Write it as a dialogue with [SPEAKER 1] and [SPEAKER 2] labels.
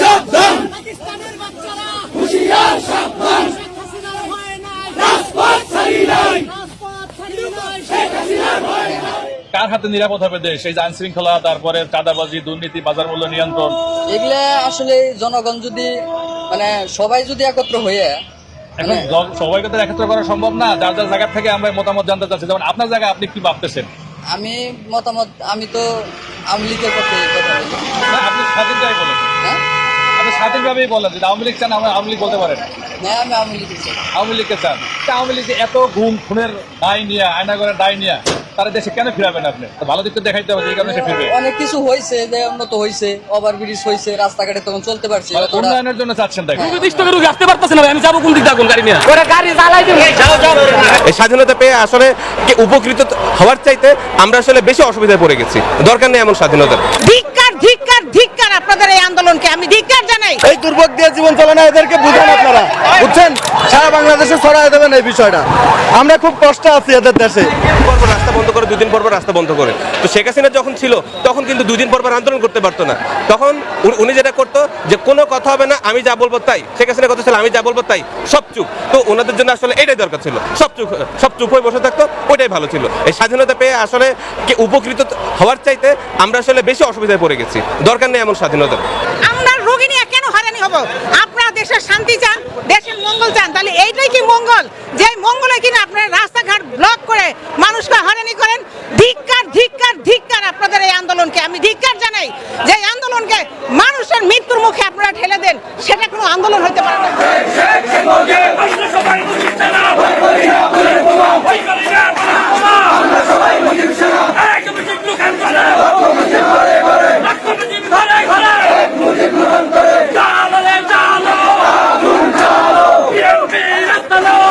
[SPEAKER 1] সাবধান।
[SPEAKER 2] পাকিস্তানের বাচ্চারা।
[SPEAKER 1] হুশিয়ার সাবধান।
[SPEAKER 2] শেখ হাসিনার ভয় নাই।
[SPEAKER 1] রাজপথ ছাড়ি নাই।
[SPEAKER 2] রাজপথ ছাড়ি নাই।
[SPEAKER 1] শেখ হাসিনার ভয় নাই।
[SPEAKER 3] কার হাতে নিরাপদ হবে দেশ? এই যে আইন শৃঙ্খলা তারপরে চাঁদাবাজি দুর্নীতি বাজার মূল্য নিয়ন্ত্রণ।
[SPEAKER 4] এগুলা আসলে জনগণ যদি মানে সবাই যদি একত্র হয়ে
[SPEAKER 3] এখন
[SPEAKER 4] মানে
[SPEAKER 3] সবাইকে তো একত্র করা সম্ভব না। যার যার জায়গা থেকে আমরা মতামত জানতে চাচ্ছি। যেমন আপনার জায়গায় আপনি কি ভাবতেছেন?
[SPEAKER 4] আমি মতামত আমি তো আওয়ামী লীগের পক্ষে কথা বলি।
[SPEAKER 3] আপনি স্বাধীন যাই বলেন। আপনি স্বাধীনভাবেই বলেন যদি আওয়ামী লীগ চান আমরা আওয়ামী লীগ বলতে পারেন।
[SPEAKER 4] হ্যাঁ আওয়ামী
[SPEAKER 3] লীগকে চান। আওয়ামী লীগ এত ঘুম খুনের দায় নিয়ে আয়নাগরের দায় নিয়ে তারা দেশে কেন ফিরাবেন আপনি? ভালো দিক তো দেখাইতে হবে এই কারণে সে ফিরবে।
[SPEAKER 4] অনেক কিছু হয়েছে যে উন্নত হয়েছে ওভার ব্রিজ হয়েছে রাস্তাঘাটে তখন চলতে পারছি।
[SPEAKER 3] মানে উন্নয়নের জন্য চাচ্ছেন দেখেন।
[SPEAKER 5] নির্দিষ্ট করে আসতে পারতেছে না ভাই, আমি যাব কোন দিক দিয়ে কোন গাড়ি নিয়ে?
[SPEAKER 6] এই স্বাধীনতা পেয়ে আসলে কে উপকৃত হওয়ার চাইতে আমরা আসলে বেশি অসুবিধায় পড়ে গেছি। দরকার নেই এমন স্বাধীনতা।
[SPEAKER 7] ধিক্কার ধিক্কার আপনাদের এই আন্দোলনকে আমি ধিক্কার
[SPEAKER 8] দুর্ভোগ দিয়ে জীবন চলে না, এদেরকে বুঝান আপনারা। বুঝছেন? সারা বাংলাদেশে ছড়াই দেবেন এই বিষয়টা। আমরা খুব কষ্ট আছি এদের দেশে।
[SPEAKER 6] রাস্তা বন্ধ করে দুদিন পর রাস্তা বন্ধ করে। তো শেখ হাসিনা যখন ছিল, তখন কিন্তু দুদিন পর আন্দোলন করতে পারতো না। তখন উনি- যেটা করতো, যে কোনো কথা হবে না, আমি যা বলব তাই। শেখ হাসিনা কথা ছিল, আমি যা বলব তাই। সব চুপ। তো ওনাদের জন্য আসলে এটাই দরকার ছিল। সব চুপ সব চুপ হয়ে বসে থাকতো, ওইটাই ভালো ছিল। এই স্বাধীনতা পেয়ে আসলে উপকৃত হওয়ার চাইতে আমরা আসলে বেশি অসুবিধায় পড়ে গেছি। দরকার নেই এমন স্বাধীনতা।
[SPEAKER 7] আমরা কেন হারানি হব? আপনারা দেশের শান্তি চান, দেশের মঙ্গল চান, তাহলে এইটাই কি মঙ্গল? যে মঙ্গলে কিনা আপনারা রাস্তাঘাট ব্লক করে মানুষকে হারানি করেন, ধিক্কার ধিক্কার ধিক্কার আপনাদের এই আন্দোলনকে। আমি ধিক্কার জানাই যে আন্দোলনকে মানুষের মৃত্যুর মুখে আপনারা ঠেলে দেন, সেটা কোনো আন্দোলন হতে পারে না।
[SPEAKER 1] ¡Suéltalo!